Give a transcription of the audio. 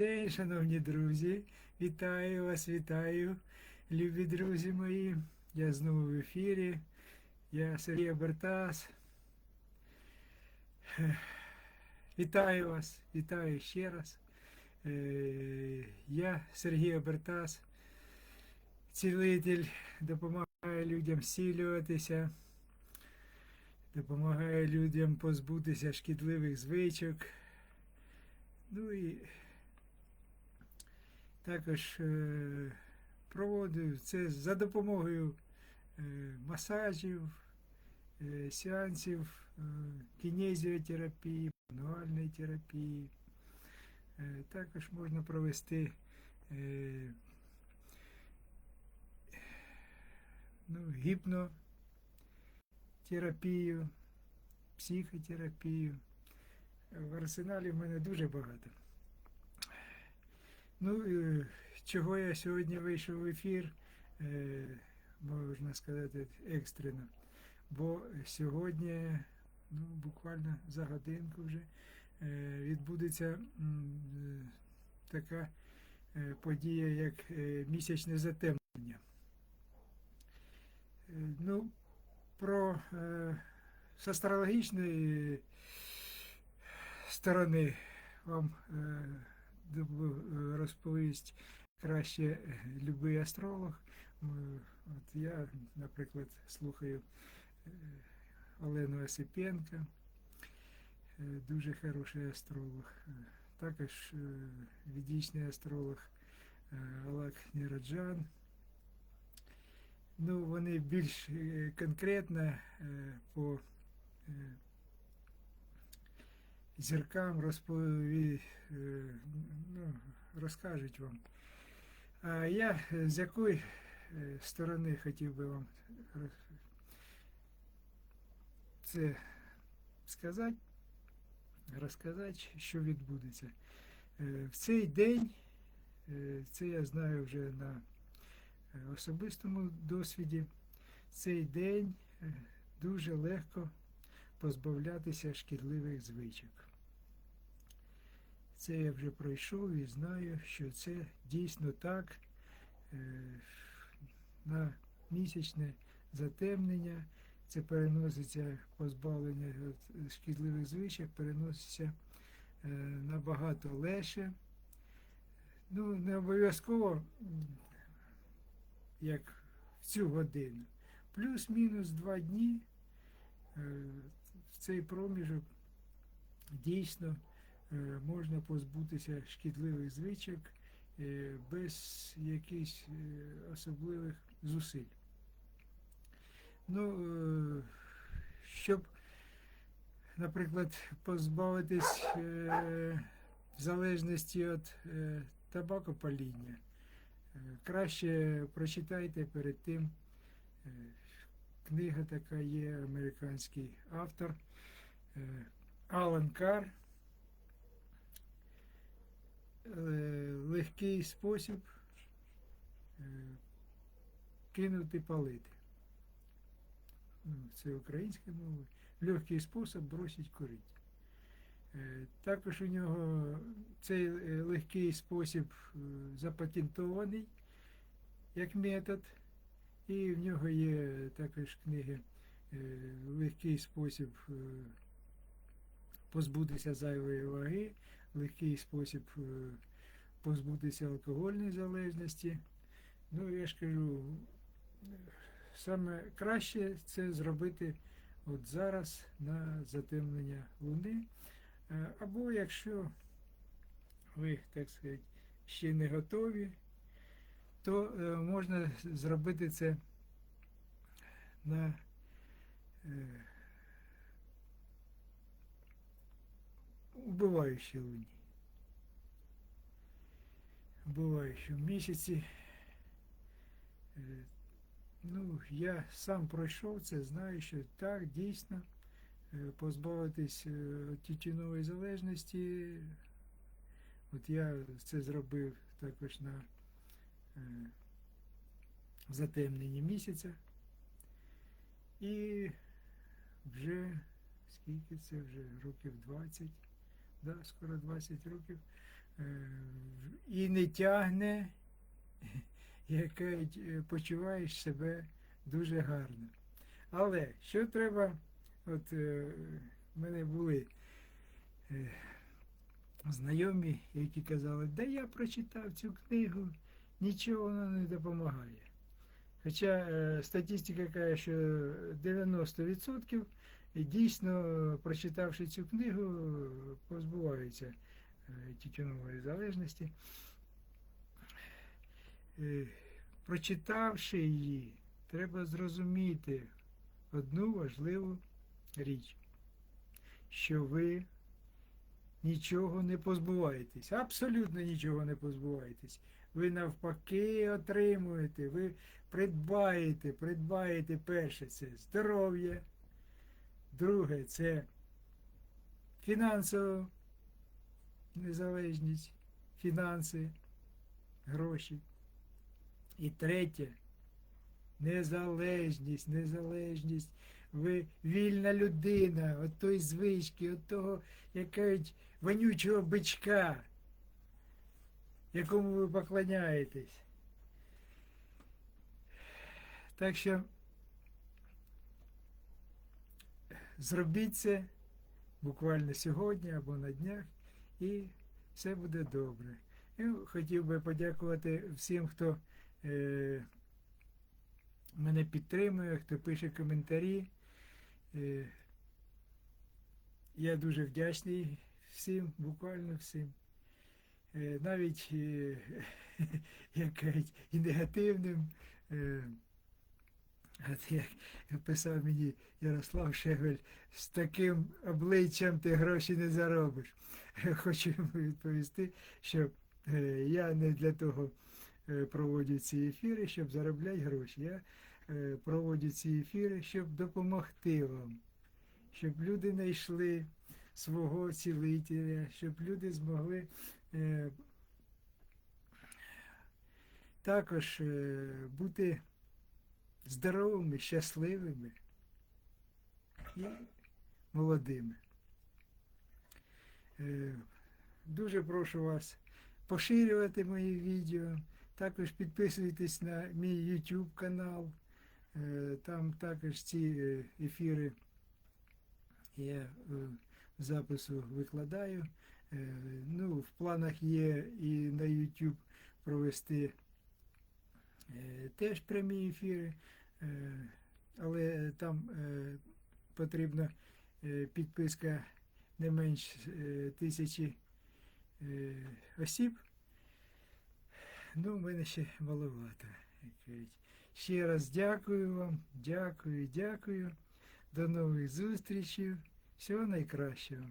день, шановні друзі. Вітаю вас, вітаю, любі друзі мої. Я знову в ефірі. Я Сергій Бертас. Вітаю вас, вітаю ще раз. Е, Я Сергій Бертас, цілитель, допомагаю людям зцілюватися, допомагаю людям позбутися шкідливих звичок. Ну і також е, проводив це за допомогою е, масажів, е, сеансів кінезіотерапії, мануальної терапії. Також можна провести ну, гіпнотерапію, психотерапію. В арсеналі в мене дуже багато. Ну, е, чого я сьогодні вийшов в ефір, е, можна сказати, екстрено. Бо сьогодні, ну, буквально за годинку вже, е, відбудеться така подія, як місячне затемнення. Ну, про з астрологічної сторони вам розповість краще любий астролог. От я, наприклад, слухаю е, Олену Осипенко, е, дуже хороший астролог. Е, Також відічний астролог Алак Ніраджан. Ну, вони більш конкретно по зіркам розпові, е, ну, розкажуть вам. А я з якої е, сторони хотів би вам це сказати, розказати, що відбудеться. Е, В цей день, це я знаю вже на особистому досвіді, в цей день дуже легко позбавлятися шкідливих звичок. Це я вже пройшов і знаю, що це дійсно так. Е, На місячне затемнення це переноситься позбавлення шкідливих звичок, переноситься е, набагато легше. Ну, не обов'язково, як в цю годину. Плюс-мінус два дні е, в цей проміжок дійсно е, можна позбутися шкідливих звичок е, без якихось е, особливих зусиль. Ну, е, щоб, наприклад, позбавитись е, залежності від е, табакопаління, е, краще прочитайте перед тим. е, Книга така є, американський автор е, Алан Кар. Легкий спосіб е, кинути палити. Ну, Це українською мовою. Легкий спосіб бросить курити. Е, Також у нього цей е, легкий спосіб запатентований як метод. І в нього є також книги Легкий спосіб позбутися зайвої ваги, легкий спосіб е, позбутися алкогольної залежності. Ну, я ж кажу, саме краще це зробити от зараз на затемнення Луни. Е, Або якщо ви, так сказати, ще не готові, то е, можна зробити це на е, убиваючій луні. Убиваючому місяці. Е, ну, я сам пройшов це, знаю, що так дійсно е, позбавитись е, тютюнової залежності. От я це зробив також на затемненні місяця. І вже скільки це вже років 20, да, скоро 20 років. е, і не тягне, яка е, почуваєш себе дуже гарно. Але що треба, от е, в мене були знайомі, які казали, да я прочитав цю книгу, нічого вона не допомагає. Хоча статистика каже, що 90% дійсно, прочитавши цю книгу, позбуваються е, тютюнової залежності. Е, Прочитавши її, треба зрозуміти одну важливу річ, що ви нічого не позбуваєтесь, абсолютно нічого не позбуваєтесь. Ви навпаки отримуєте, ви придбаєте, придбаєте перше це здоров'я, друге це фінансова незалежність, фінанси, гроші. І третє незалежність, незалежність. Ви вільна людина, от тої звички, от того, як кажуть, вонючого бичка, якому ви поклоняєтесь. Так що зробіть це буквально сьогодні або на днях, і все буде добре. І хотів би подякувати всім, хто е, мене підтримує, хто пише коментарі. Е, я дуже вдячний всім, буквально всім. Е, навіть е, як кажуть, і негативним. От як писав мені Ярослав Шевель, з таким обличчям ти гроші не заробиш. Хочу йому відповісти, що е, я не для того е, проводжу ці ефіри, щоб заробляти гроші. Я е, проводжу ці ефіри, щоб допомогти вам, щоб люди знайшли свого цілителя, щоб люди змогли також бути здоровими, щасливими і молодими. Е, Дуже прошу вас поширювати мої відео. Також підписуйтесь на мій YouTube канал. Е, Там також ці е, ефіри я е, в запису викладаю. Е, Ну, в планах є і на YouTube провести е, теж прямі ефіри, е, але там е, потрібна е, підписка не менш е, тисячі е, осіб. Ну, в мене ще маловато. Ще раз дякую вам, дякую, дякую. До нових зустрічей. Всього найкращого.